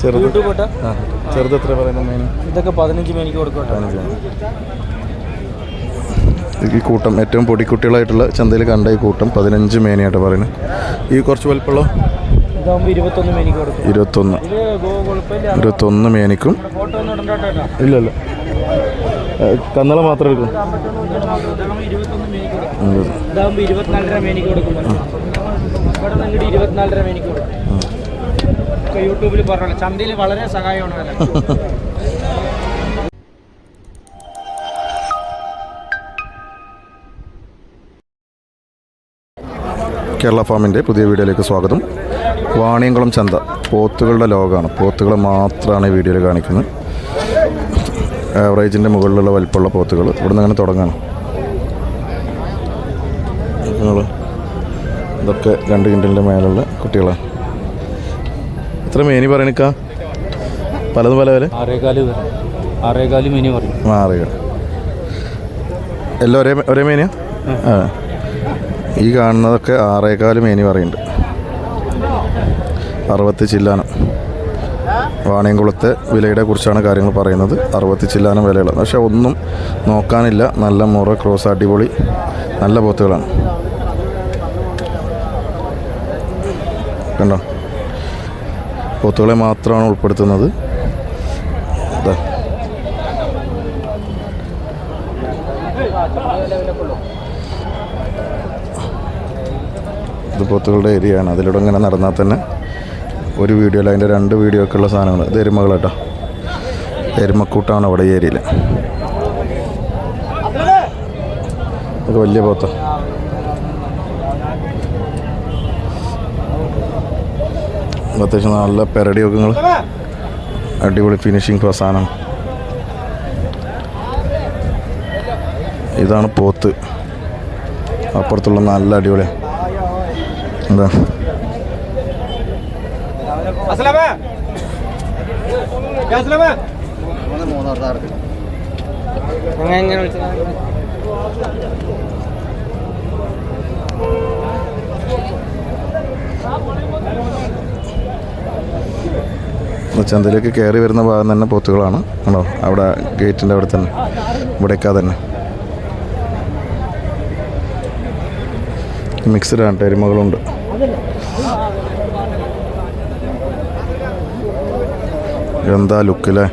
ചെറുത്. എത്ര പറയുന്ന മീൻ ഇതൊക്കെ പതിനഞ്ച് മേനിക്ക് കൊടുക്കട്ടെ പതിനഞ്ച് ഈ കൂട്ടം ഏറ്റവും പൊടിക്കുട്ടികളായിട്ടുള്ള ചന്തയിൽ കണ്ട ഈ കൂട്ടം പതിനഞ്ച് മേനയായിട്ട് പറയുന്നത്. ഈ കുറച്ച് വലുപ്പമുള്ള? ഇരുപത്തൊന്ന് മേനിക്ക് കൊടുക്കും. ഇരുപത്തൊന്ന്. മേനിക്കും. ഇല്ലല്ലോ ഇല്ല ഇല്ല. കന്നള മാത്രം എടുക്കും. ഇരുപത്തിനാലര മേനിക്ക് കൊടുക്കും. ഇരുപത്തിനാലര മേനിക്ക് കൊടുക്കും. യൂട്യൂബിൽ പറഞ്ഞല്ലോ ചന്തയിൽ വളരെ സഹായമാണ് കേരള ഫാമിന്റെ പുതിയ വീഡിയോയിലേക്ക് സ്വാഗതം. വാണിയംകുളം ചന്ത. പോത്തുകളുടെ ലോകമാണ്. പോത്തുകൾ മാത്രമാണ് ഈ വീഡിയോയിൽ കാണിക്കുന്നത്. ആവറേജിന്റെ മുകളിലുള്ള വലിപ്പമുള്ള പോത്തുകൾ ഇവിടെ നിന്ന് അങ്ങനെ തുടങ്ങാണ്. ഇതൊക്കെ രണ്ട് കിൻഡലിന്റെ മേലുള്ള കുട്ടികളാണ്. എത്ര മേനി പറയണിക്ക പലതും പല വില ആറേകാൽ ആറേകാൽ മേനി പറയും. മാറുക എല്ലാം ഒരേ ഒരേ മേനിയാ? ആ. ഈ കാണുന്നതൊക്കെ ആറേകാൽ മേനി പറയുന്നുണ്ട്. അറുപത്തി ചില്ലാനം. വാണിയംകുളത്തെ വിലയുടെ കുറിച്ചാണ് കാര്യങ്ങൾ പറയുന്നത്. അറുപത്തി ചില്ലാനം വിലയുള്ള. പക്ഷെ ഒന്നും നോക്കാനില്ല. നല്ല മുറ ക്രോസ് അടിപൊളി നല്ല പോത്തുകളാണ്. കണ്ടോ? പോത്തുകളെ മാത്രമാണ് ഉൾപ്പെടുത്തുന്നത്. ഇതാ പോത്തുകളുടെ ഏരിയയാണ്. അതിലൂടെ ഇങ്ങനെ നടന്നാൽ തന്നെ ഒരു വീഡിയോ അല്ല അതിന്റെ രണ്ട് വീഡിയോ ഒക്കെ ഉള്ള സാധനങ്ങൾ. ഇത് എരുമകൾ കേട്ടോ. എരുമക്കൂട്ടാണ് അവിടെ ഈ ഏരിയയിൽ വലിയ പോത്ത. അത്യാവശ്യം നല്ല പെരടിയൊക്കെ നിങ്ങൾ അടിപൊളി ഫിനിഷിങ് പ്രസാനം ഇതാണ് പോത്ത്. അപ്പുറത്തുള്ള നല്ല അടിപൊളി. എന്താ? എങ്ങനെ വിളിച്ചത്? ചന്തയിലേക്ക് കയറി വരുന്ന ഭാഗം തന്നെ പോത്തുകളാണ്. ആണോ അവിടെ ഗേറ്റിന്റെ അവിടെ തന്നെ. ഇവിടേക്കാ തന്നെ. മിക്സ്ഡ് ആണ് എരുമകളുണ്ട്. എന്താ ലുക്കല്ലേ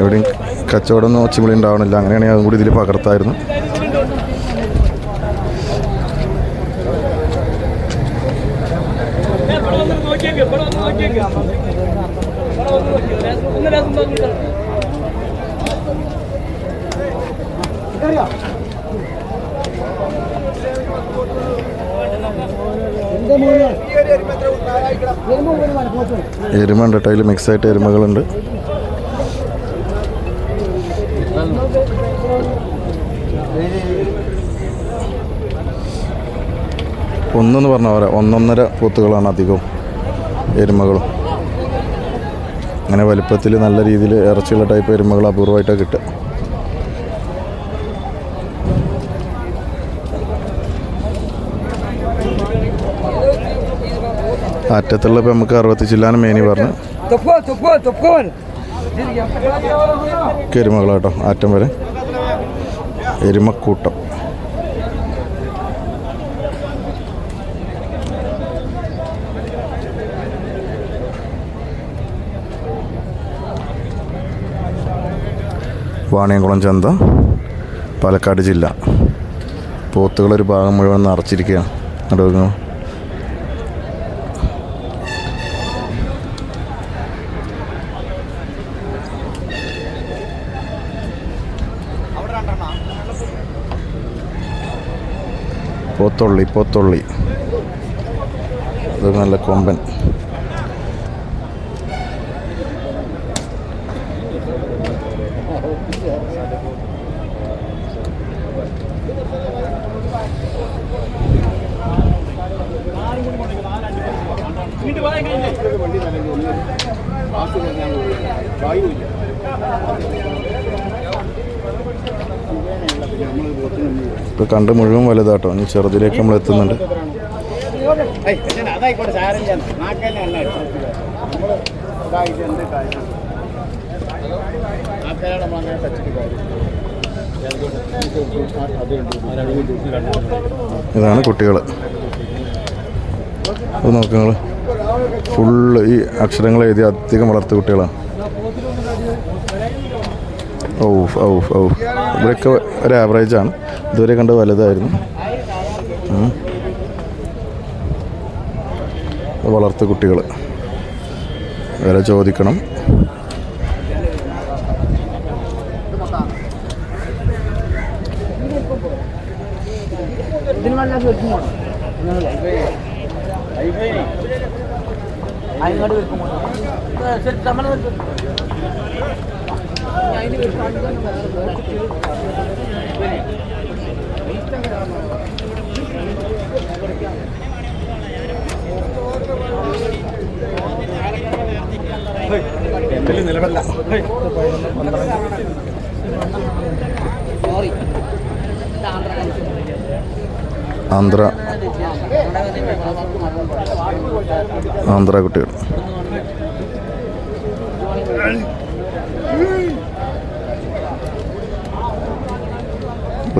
എവിടെയും കച്ചവടം ഒന്നും ഒച്ചമുളി ഉണ്ടാവണില്ല. അങ്ങനെയാണെങ്കിൽ അതും കൂടി ഇതിൽ പകർത്തായിരുന്നു. എരുമ ഉണ്ട് അതിൽ മിക്സ് ആയിട്ട് എരുമകളുണ്ട്. ഒന്നെന്ന് പറഞ്ഞ പോലെ ഒന്നൊന്നര പോത്തുകളാണ് അധികവും. എരുമകളും. അങ്ങനെ വലിപ്പത്തിൽ നല്ല രീതിയിൽ ഇറച്ചിയുള്ള ടൈപ്പ് എരുമകൾ അപൂർവമായിട്ടാണ് കിട്ടുക. അറ്റത്തുള്ള ഇപ്പം നമുക്ക് അറുപത്തി ചില്ലാനം മേനി പറഞ്ഞു. എരുമകളാട്ടോ ആറ്റം വരെ. എരുമക്കൂട്ടം. വാണിയംകുളം ചന്ത പാലക്കാട് ജില്ല. പോത്തുകളൊരു ഭാഗം മുഴുവൻ നിറച്ചിരിക്കുകയാണ്. അടുങ്ങോ പോത്തുള്ളി പോത്തുള്ളി. അത് നല്ല കൊമ്പൻ. ഇപ്പോൾ കണ്ട് മുഴുവൻ വലുതാട്ടോ. ഇനി ചെറുതിലേക്ക് നമ്മൾ എത്തുന്നുണ്ട്. ഇതാണ് കുട്ടികൾ അത് നോക്കുക ഫുള്ള് ഈ അക്ഷരങ്ങൾ എഴുതി അധികം വളർത്തു കുട്ടികളാണ് ഓ ഓ ഓ ഇവരൊക്കെ ഒരു ആവറേജാണ് ഇതുവരെ കണ്ട് വലുതായിരുന്നു. വളർത്തു കുട്ടികൾ വില ചോദിക്കണം. ഇതിന് നല്ല വെക്കും ശരി നമ്മൾ ആന്ധ്ര. ആന്ധ്ര കുട്ടികൾ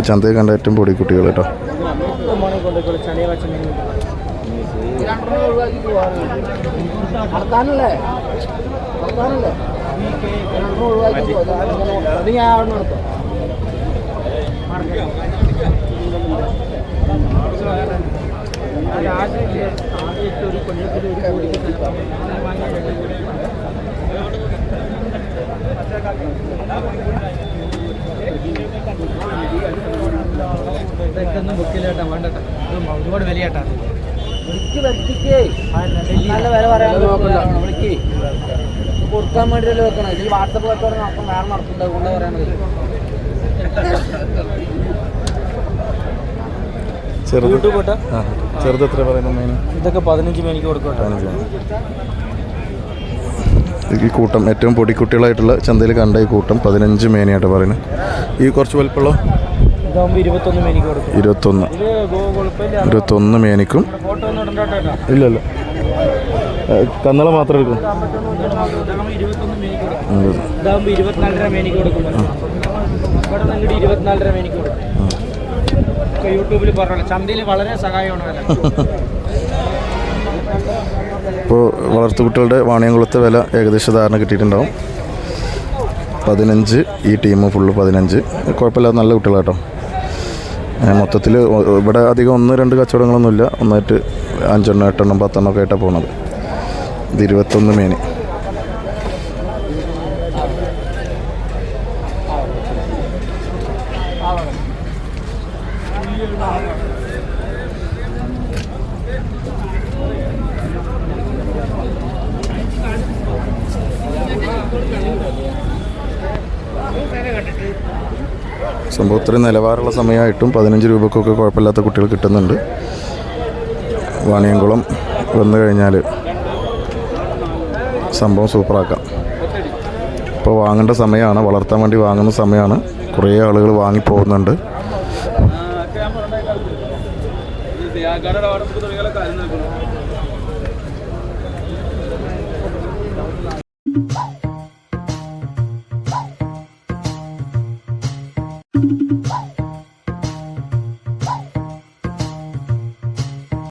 ചന്ത കണ്ട ഏറ്റവും പൊടി കുട്ടികൾ കേട്ടോ. ഞാൻ ഇതൊന്നും ബുക്കിലേട്ടാ വേണ്ടട്ടാ ഒരുപാട് വിലയാട്ടാ നല്ല വില പറയാൻ വിളിക്ക് കൊടുക്കാൻ വേണ്ടിയല്ലേ വെക്കണം ഇതിൽ വാട്സപ്പ് വെക്കാൻ അപ്പം വേറെ നടത്തുന്നത് കൊണ്ട് പറയണത് ചെറുത്. ആ എത്ര ഇതൊക്കെ പതിനഞ്ച് മേനിക്ക് കൊടുക്കും പതിനഞ്ച് ഈ കൂട്ടം ഏറ്റവും പൊടിക്കുട്ടികളായിട്ടുള്ള ചന്തയിൽ കണ്ട ഈ കൂട്ടം പതിനഞ്ച് മേനയായിട്ട് പറയുന്നത്. ഈ കുറച്ച് വലുപ്പമുള്ള? ഇരുപത്തൊന്ന് കൊടുക്കും. ഇരുപത്തൊന്ന്. മേനിക്കും ഇല്ലല്ല കന്നള മാത്രം എടുക്കും. ഇരുപത്തിനാലര മേനിക്ക് കൊടുക്കും ഇവിടെ നിന്ന് ഇരുപത്തിനാലര മേനിക്ക് കൊടുക്കും ഒക്കെ യൂട്യൂബിൽ പറഞ്ഞല്ലോ ചന്തയിൽ വളരെ സഹായമാണ് ഇപ്പോൾ വളർത്തുകുട്ടികളുടെ വാണിയംകുളത്തെ വില ഏകദേശം ധാരണ കിട്ടിയിട്ടുണ്ടാവും. പതിനഞ്ച് ഈ ടീം ഫുള്ള് പതിനഞ്ച്. കുഴപ്പമില്ലാത്ത നല്ല കുട്ടികളാട്ടോ. മൊത്തത്തിൽ ഇവിടെ അധികം ഒന്ന് രണ്ട് കച്ചവടങ്ങളൊന്നുമില്ല. ഒന്നായിട്ട് അഞ്ചെണ്ണം എട്ടെണ്ണം പത്തെണ്ണം ഒക്കെ ആയിട്ടാണ് പോണത് ഇത് ഇരുപത്തൊന്ന് മേനി. സംഭവം ഇത്രയും നിലവാരമുള്ള സമയമായിട്ടും പതിനഞ്ച് രൂപക്കൊക്കെ കുഴപ്പമില്ലാത്ത കുട്ടികൾ കിട്ടുന്നുണ്ട്. വാണിയംകുളം വന്നു കഴിഞ്ഞാൽ സംഭവം സൂപ്പറാക്കാം. ഇപ്പോൾ വാങ്ങേണ്ട സമയമാണ് വളർത്താൻ വേണ്ടി വാങ്ങുന്ന സമയമാണ്. കുറേ ആളുകൾ വാങ്ങിപ്പോകുന്നുണ്ട് കാര്യം